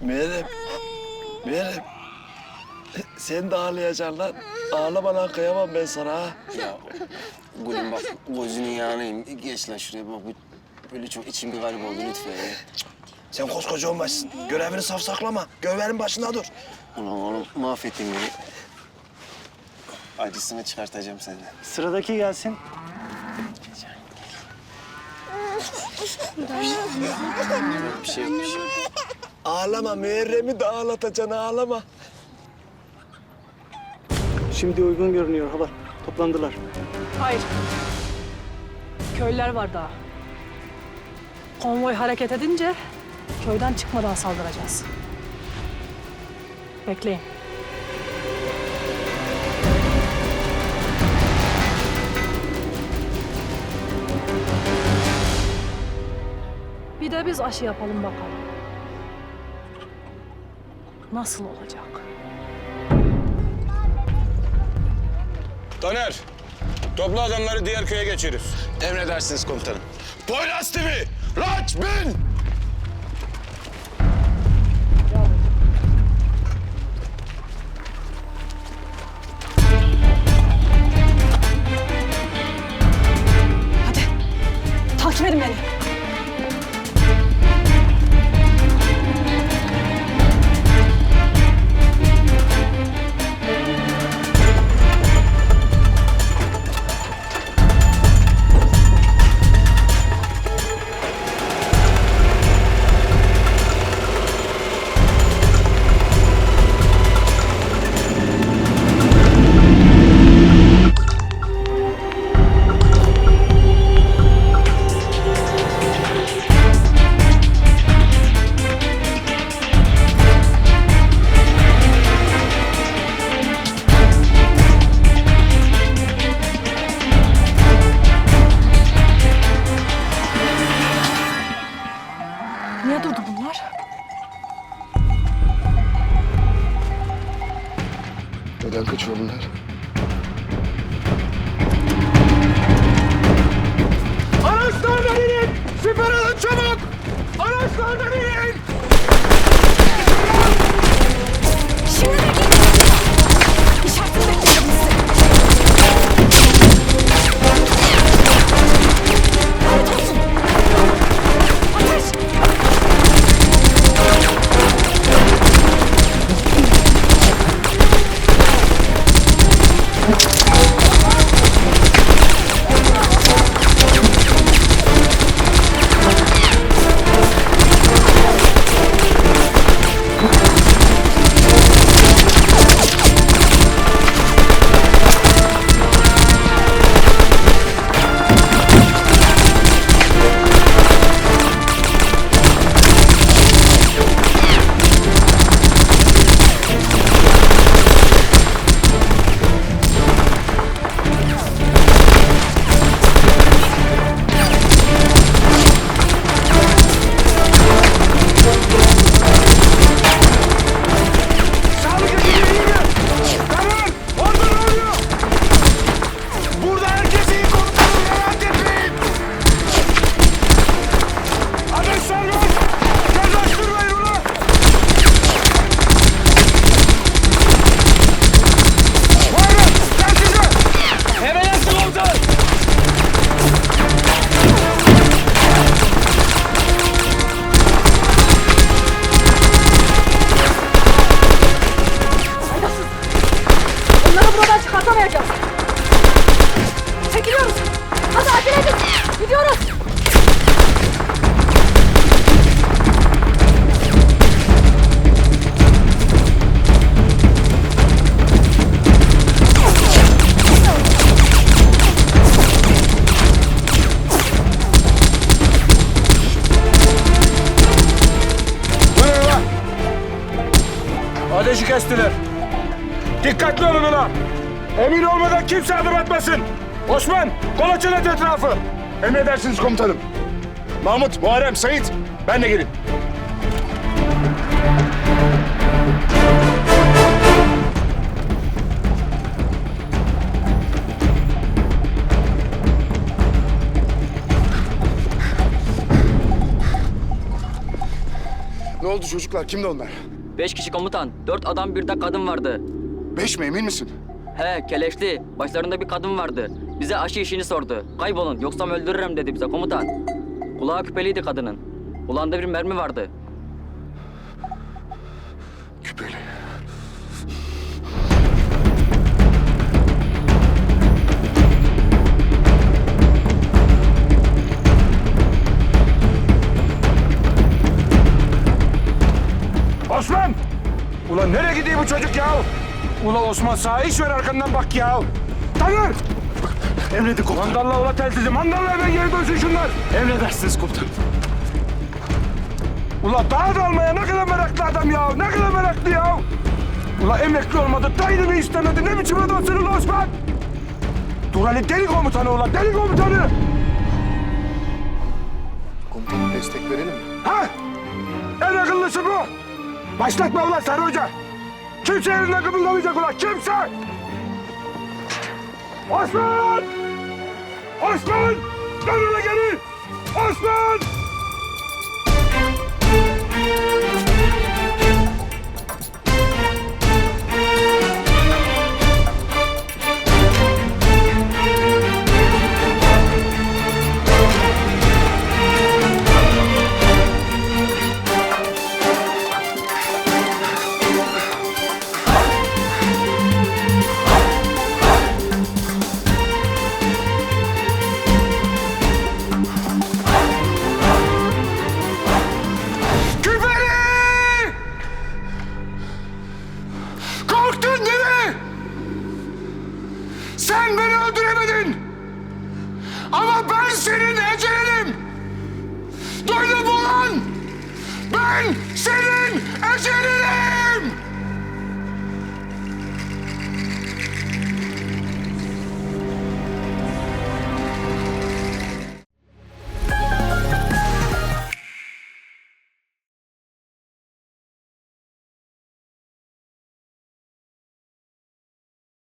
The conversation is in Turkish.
Meryem. Meryem. Sen de ağlayacaksın lan. Ağlama lan kıyamam ben sana ha. Ya Gülüm bak gözünün yanayım. Geç lan şuraya bak. bu- Böyle çok içim bir garip oldu lütfen ya. Sen koskoca olmazsın. Görevini safsaklama. Gövvenin başında dur. Ulan oğlum mahvettin beni. Acısını çıkartacağım senden. Sıradaki gelsin. Bir şey yok, bir şey yok. Ağlama Meryem'i de ağlatacaksın ağlama. Şimdi uygun görünüyor hala. Toplandılar. Hayır. Köylüler var daha. Konvoy hareket edince köyden çıkmadan saldıracağız. Bekleyin. Bir de biz aşı yapalım bakalım. Nasıl olacak? Taner, topla adamları diğer köye geçiriz. Emredersiniz komutanım. Poyraz TV, Raç bin! Neden kaçıyor bunlar? Araçlardan inin! Siper alın çabuk! Araçlardan inin! Ateşi kestiler. Dikkatli olun ulan! Emin olmadan kimse adım atmasın. Osman, kolaçın et etrafı. Emredersiniz komutanım. Mahmut, Muharrem, Sait. Ben de gelin. Ne oldu çocuklar? Kimdi onlar? Beş kişi komutan. Dört adam bir de kadın vardı. Beş mi emin misin? He keleşli. Başlarında bir kadın vardı. Bize aşı işini sordu. Kaybolun yoksa öldürürüm dedi bize komutan. Kulağı küpeliydi kadının. Kulağında bir mermi vardı. Küpeli. Çocuk ya? Ula Osman sağa iş ver arkandan bak ya. Tanır! Emredin komutanım. Mandalla ula telsizi. Mandalla hemen geri dönsün şunlar. Emredersiniz komutanım. Ula daha da almaya ne kadar meraklı adam ya. Ne kadar meraklı ya. Ula emekli olmadı. Dayını istemedi. Ne biçim adamsın ula Osman? Dur Ali deli komutanı ula. Deli komutanı. Komutanım destek verelim mi? Ha? En akıllısı bu. Başlatma ulan Sarı Hoca. Kimse yerinden kımıldamayacak ulan. Kimse. Osman! Osman! Dön ulan geri! Osman! Sen beni öldüremedin. Ama ben senin ecelinim. Duydun mu lan? Ben senin ecelinim.